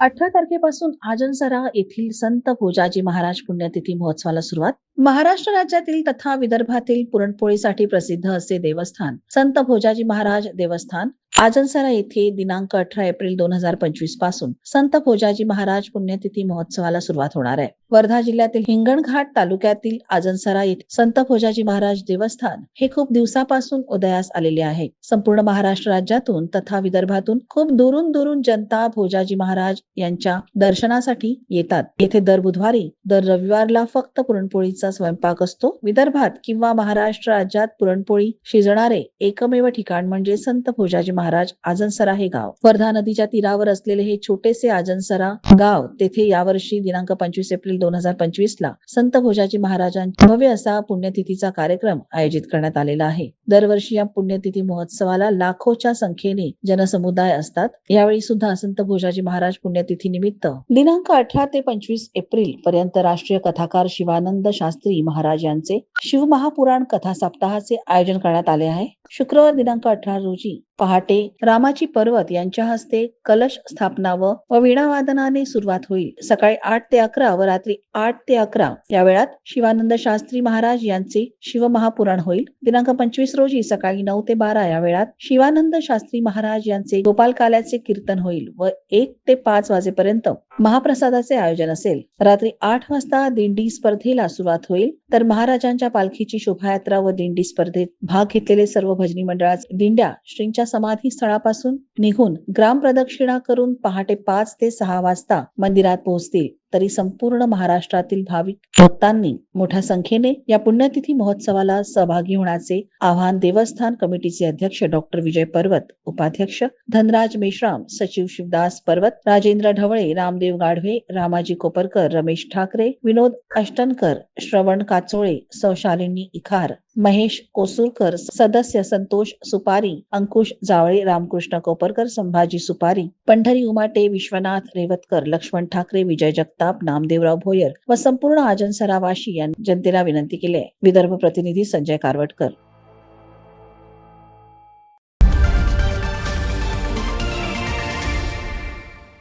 अठरा तारखेपासून आजनसरा येथील संत भोजाजी महाराज पुण्यतिथी महोत्सवाला सुरुवात. महाराष्ट्र राज्यातील तथा विदर्भातील पुरणपोळीसाठी प्रसिद्ध असे देवस्थान संत भोजाजी महाराज देवस्थान आजनसरा येथे दिनांक अठरा एप्रिल दोन हजार पंचवीसपासून संत भोजाजी महाराज पुण्यतिथी महोत्सवाला सुरुवात होणार आहे. वर्धा जिल्ह्यातील हिंगणघाट तालुक्यातील आजनसरा येथे संत भोजाजी महाराज देवस्थान हे खूप दिवसापासून उदयास आलेले आहे. संपूर्ण महाराष्ट्र राज्यातून तथा विदर्भातून खूप दुरून दुरून जनता भोजाजी महाराज यांच्या दर्शनासाठी येतात. येथे दर बुधवारी दर रविवारला फक्त पुरणपोळीचा स्वयंपाक असतो. विदर्भात किंवा महाराष्ट्र राज्यात पुरणपोळी शिजणारे एकमेव ठिकाण म्हणजे संत भोजाजी महाराज आजनसरा हे गाव. वर्धा नदीच्या तीरावर असलेले हे छोटेसे आजनसरा गाव तेथे यावर्षी दिनांक पंचवीस एप्रिल दोन हजार पंचवीस ला संत भोजाजी महाराजांच्या भव्य असा पुण्यतिथीचा कार्यक्रम आयोजित करण्यात आलेला आहे. दरवर्षी या पुण्यतिथी महोत्सवाला लाखोच्या संख्येने जनसमुदाय असतात. यावेळी सुद्धा संत भोजाजी महाराज पुण्यतिथी निमित्त दिनांक अठरा ते पंचवीस एप्रिल पर्यंत राष्ट्रीय कथाकार शिवानंद शास्त्री महाराज यांचे शिवमहापुराण कथा सप्ताहाचे आयोजन करण्यात आले आहे. शुक्रवार दिनांक अठरा रोजी पहाटे रामाची पर्वत यांच्या हस्ते कलश स्थापना व वीणावादनाने सुरुवात होईल. सकाळी आठ ते अकरा व रात्री आठ ते अकरा या वेळात शिवानंद शास्त्री महाराज यांचे शिवमहापुराण होईल. दिनांक पंचवीस रोजी सकाळी नऊ ते बारा या वेळात शिवानंद शास्त्री महाराज यांचे गोपाल काल्याचे कीर्तन होईल व एक ते पाच वाजेपर्यंत महाप्रसादाचे आयोजन असेल. रात्री आठ वाजता दिंडी स्पर्धेला सुरुवात होईल. तर महाराजांच्या पालखीची शोभायात्रा व दिंडी स्पर्धेत भाग घेतलेले सर्व भजनी मंडळाचे दिंड्या श्रींच्या समाधी स्थळापासून निघून ग्राम प्रदक्षिणा करून पहाटे पाच ते सहा वाजता मंदिरात पोहोचतील. तरी संपूर्ण महाराष्ट्रातील भाविक भक्तांनी मोठ्या संख्येने या पुण्यतिथी महोत्सवाला सहभागी होण्याचे आवाहन देवस्थान कमिटीचे अध्यक्ष डॉक्टर विजय पर्वत उपाध्यक्ष धनराज मेश्राम सचिव शिवदास पर्वत राजेंद्र ढवळे रामदेव गाढवे रामाजी कोपरकर रमेश ठाकरे विनोद अष्टनकर श्रवण काचोळे सौशालिनी इखार महेश कोसूरकर सदस्य संतोष सुपारी अंकुश जावळे रामकृष्ण कोपरकर संभाजी सुपारी पंढरी उमाटे विश्वनाथ रेवतकर लक्ष्मण ठाकरे विजय जगताप नामदेवराव भोयर व संपूर्ण आजनसरावाशी यांनी जनतेला विनंती केली आहे. विदर्भ प्रतिनिधी संजय कारवटकर.